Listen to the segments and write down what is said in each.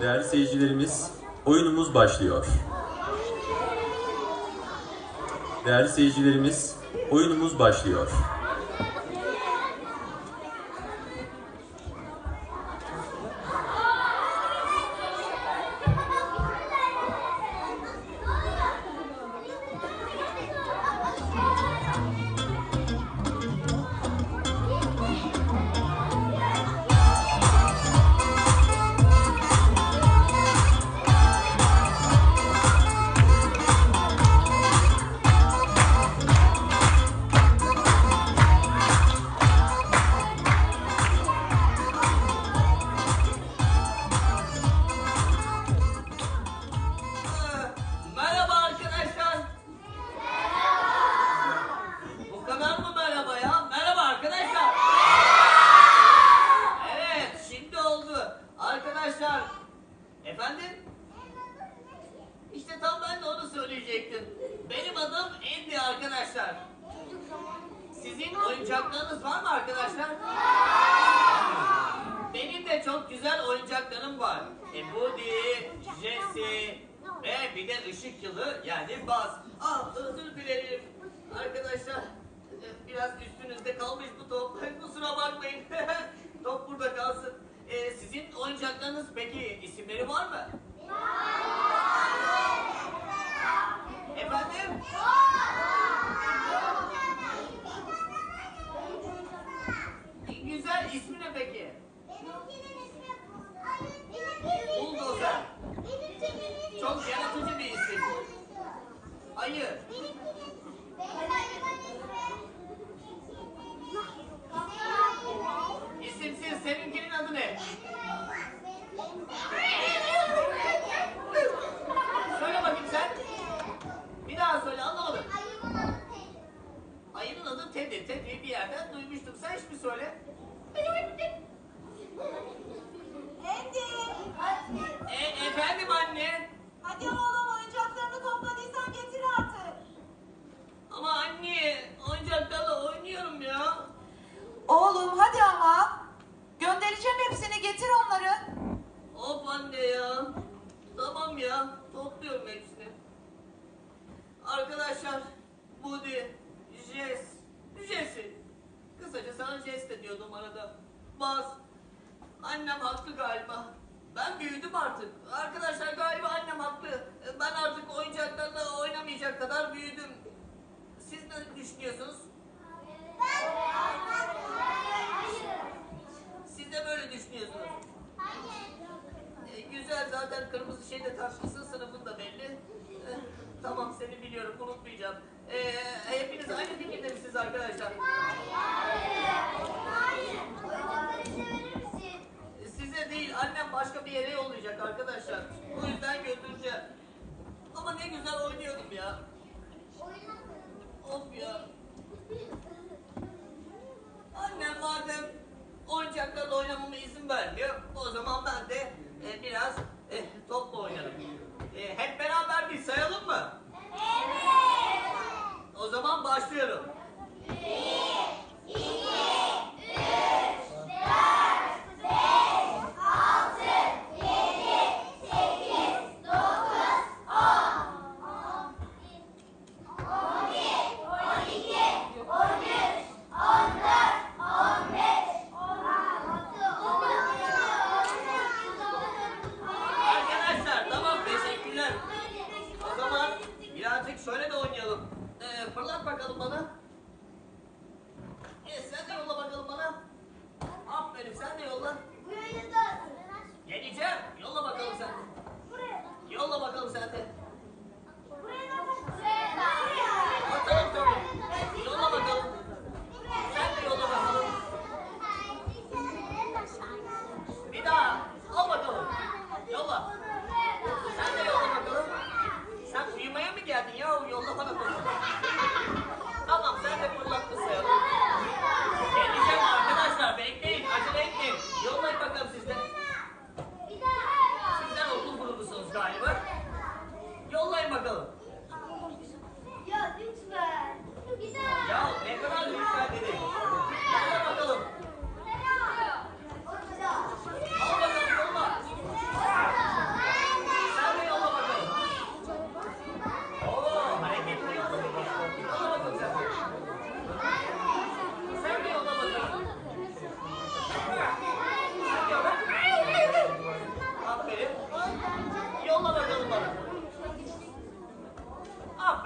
Değerli seyircilerimiz, oyunumuz başlıyor. Değerli seyircilerimiz, oyunumuz başlıyor. Onu söyleyecektim. Benim adım Andy arkadaşlar. Sizin oyuncaklarınız var mı arkadaşlar? Benim de çok güzel oyuncaklarım var. E, Woody, Jesse ve bir de ışık yılı yani Buzz. Ah özür dilerim. Arkadaşlar e, biraz üstünüzde kalmış bu top. Kusura bakmayın. top burada kalsın. E, sizin oyuncaklarınız peki isimleri var mı? Efendim? Güzel Baz. Annem haklı galiba. Ben büyüdüm artık. Arkadaşlar galiba annem haklı. Ben artık oyuncaklarla oynamayacak kadar büyüdüm. Siz ne düşünüyorsunuz? Siz de böyle düşünüyorsunuz. E, güzel zaten kırmızı şeyde takmışsın sınıfın da belli. E, tamam seni biliyorum unutmayacağım. E, hepiniz aynı fikirde misiniz arkadaşlar? E, Size değil annem başka bir yere yollayacak arkadaşlar. O yüzden götüreceğim. Ama ne güzel oynuyordum ya. Of ya.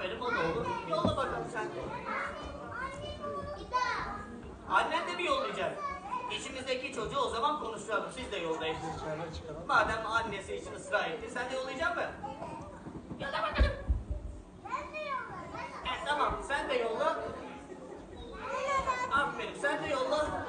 Aferin o da olur. Yolla bakalım sen de. Annen de mi yollayacak? İçimizdeki çocuğu o zaman konuşalım. Siz de yoldayın. Madem annesi için ısrar etti, sen de yollayacak mısın? Yolla bakalım. Ben de yollarım. E, tamam, sen de yolla. Aferin, sen de yolla.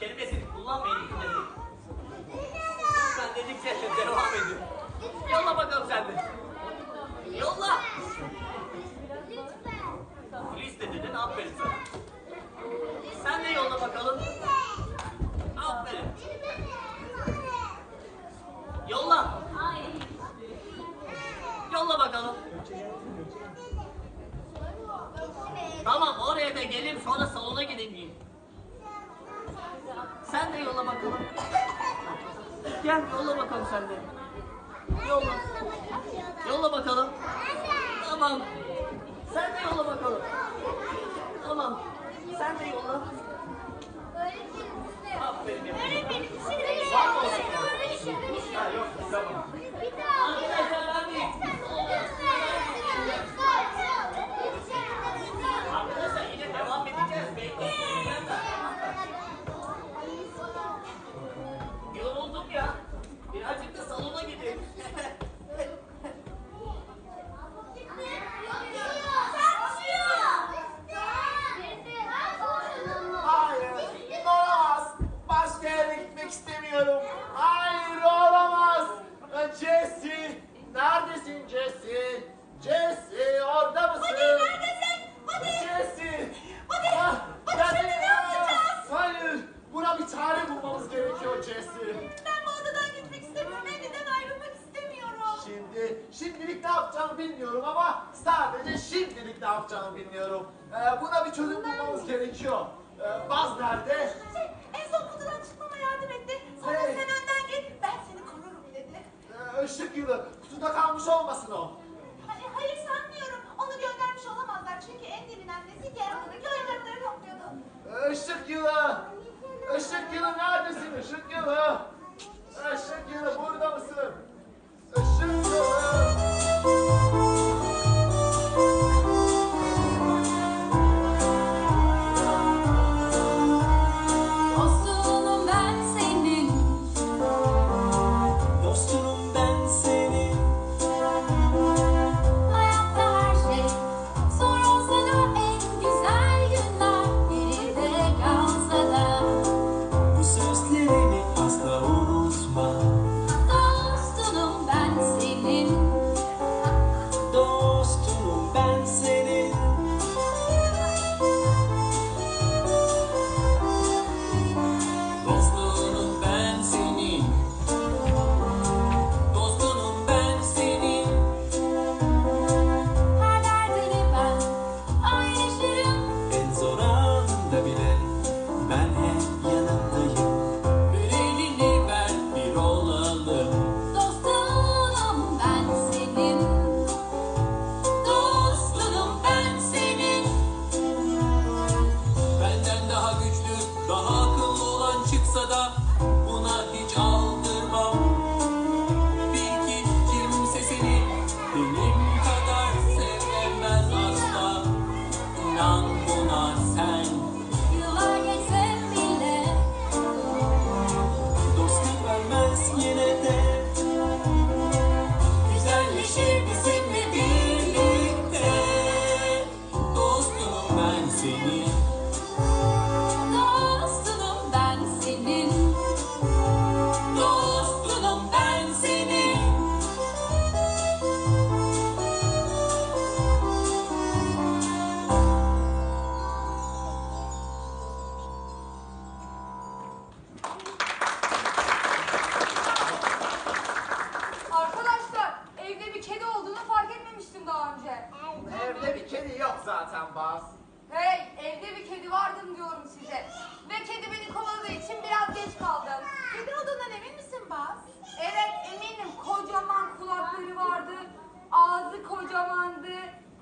Kelimesini kullanmayın dikkat edin. Lütfen dedikçe devam edin. Yolla bakalım sen de. Yolla. Gel yolla bakalım sen de. Yolla. Yolla bakalım. Tamam. Sen de yolla bakalım.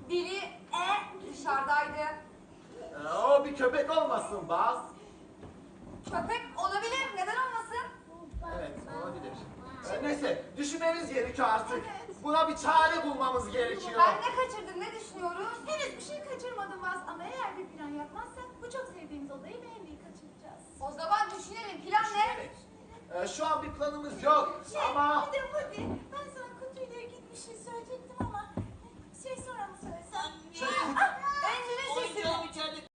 Dili e dışarıdaydı. Ee, o bir köpek olmasın Baz. Köpek olabilir, neden olmasın? Evet olabilir. Ee, neyse düşünmemiz gerekiyor artık. Buna bir çare bulmamız gerekiyor. Ben ne kaçırdım, ne düşünüyoruz? Henüz bir şey kaçırmadım Baz ama eğer bir plan yapmazsak bu çok sevdiğimiz odayı beğenmeyi kaçıracağız. O zaman düşünelim, plan ne? Ee, şu an bir planımız yok ama Bir de Woody, şey soramı söylesem. Sen niye? Ah, Engin'e şey Onun canım içeride